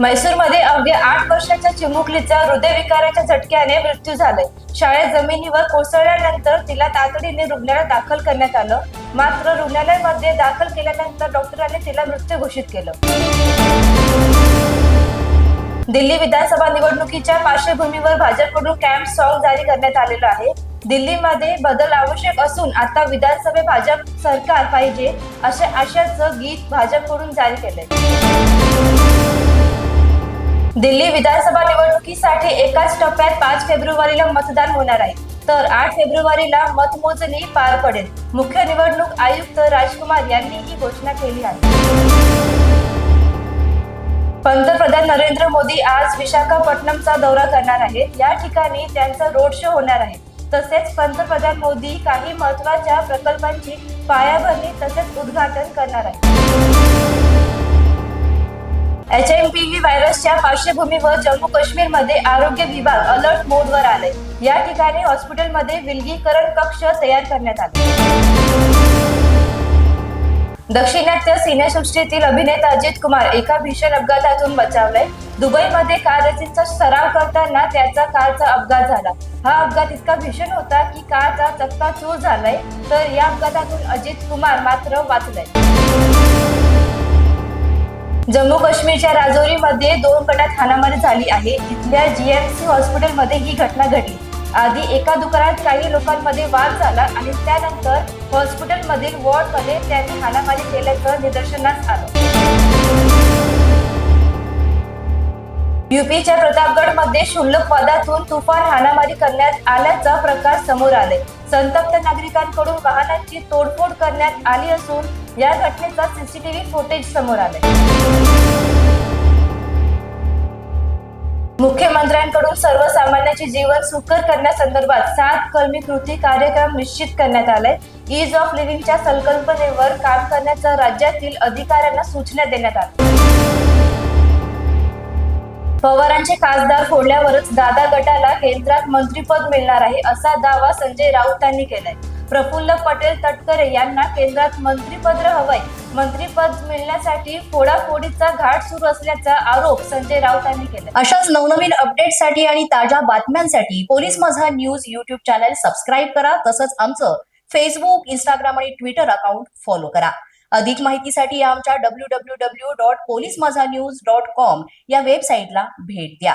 म्हैसूरमध्ये अवघ्या आठ वर्षाच्या चिमुकलीचा हृदयविकाराच्या झटक्याने मृत्यू झालाय. शाळेत जमिनीवर कोसळल्यानंतर तिला तातडीने रुग्णालयात दाखल करण्यात आलं. मात्र रुग्णालयामध्ये दाखल केल्यानंतर डॉक्टरांनी तिला मृत्यू घोषित केलं. दिल्ली विधानसभा निवडणुकीच्या पार्श्वभूमीवर भाजपकडून कॅम्प सॉंग जारी करण्यात आलेलं आहे. दिल्लीमध्ये बदल आवश्यक असून आता विधानसभेत भाजप सरकार पाहिजे अशा आशयाचं गीत भाजपकडून जारी केलंय. दिल्ली विधानसभा निवडणुकीसाठी एकाच टप्प्यात पाच फेब्रुवारीला मतदान होणार आहे. तर आठ फेब्रुवारीला मतमोजणी पार पडेल. मुख्य निवडणूक आयुक्त राजकुमार यांनी ही घोषणा केली आहे. पंतप्रधान नरेंद्र मोदी आज विशाखापट्टणमचा दौरा करणार आहेत. या ठिकाणी त्यांचा रोड शो होणार आहे. तसेच पंतप्रधान मोदी काही महत्त्वाच्या प्रकल्पांची पायाभरणी तसेच उद्घाटन करणार आहेत. व्ही पार्श्वभूमीवर जम्मू काश्मीरमध्ये आरोग्य विभाग अलर्ट मोडवर आले या ठिकाणी हॉस्पिटलमध्ये विलगीकरण कक्ष तयार करण्यात आले. दक्षिणात्य सिनेसृष्टीतील अभिनेता अजित कुमार एका भीषण अपघातातून बचावलाय. दुबईमध्ये कार रेसिंगचा सराव करताना त्याचा कारचा अपघात झाला. हा अपघात इतका भीषण होता की कारचा चक्का चूर झालाय तर या अपघातातून अजित कुमार मात्र वाचलाय. जम्मू काश्मीरच्या राजौरीमध्ये दोन गटात हाणामारी झाली आहे. इथल्या जीएमसी हॉस्पिटलमध्ये ही घटना घडली. आधी एका दुकानात काही लोकांमध्ये वाद झाला आणि त्यानंतर हॉस्पिटलमधील वॉर्डमध्ये त्यांनी हाणामारी केल्याचं निदर्शनास आलं. युपीच्या प्रतापगडमध्ये क्षुल्लक पदातून तुफान हाणामारी करण्यात आल्याचा प्रकार समोर आले संतप्त नागरिकांकडून वाहनांची तोडफोड करण्यात आली असून या घटनेचा सीसीटीव्ही फुटेज समोर आले मुख्यमंत्र्यांकडून सर्वसामान्यांचे जीवन सुकर करण्यासंदर्भात सात कलमी कृती कार्यक्रम निश्चित करण्यात आलाय. ईज ऑफ लिव्हिंगच्या संकल्पनेवर काम करण्याचा राज्यातील अधिकाऱ्यांना सूचना देण्यात आल्या. पवारांचे खासदार फोडल्यावरच दादा गटाला केंद्रात मंत्रीपद मिळणार आहे असा दावा संजय राऊतांनी केलाय. प्रफुल्ल पटेल तटकरे यांना केंद्रात मंत्रीपद हवंय. मंत्रीपद मिळण्यासाठी फोडाफोडीचा घाट सुरू असल्याचा आरोप संजय राऊतांनी केला. अशाच नवनवीन अपडेटसाठी आणि ताज्या बातम्यांसाठी police Majha news YouTube channel subscribe करा. तसंच आमचं फेसबुक इंस्टाग्राम आणि ट्विटर अकाउंट फॉलो करा. अधिक माहितीसाठी आमच्या W W W dot police Majha news dot com या वेबसाईटला भेट द्या.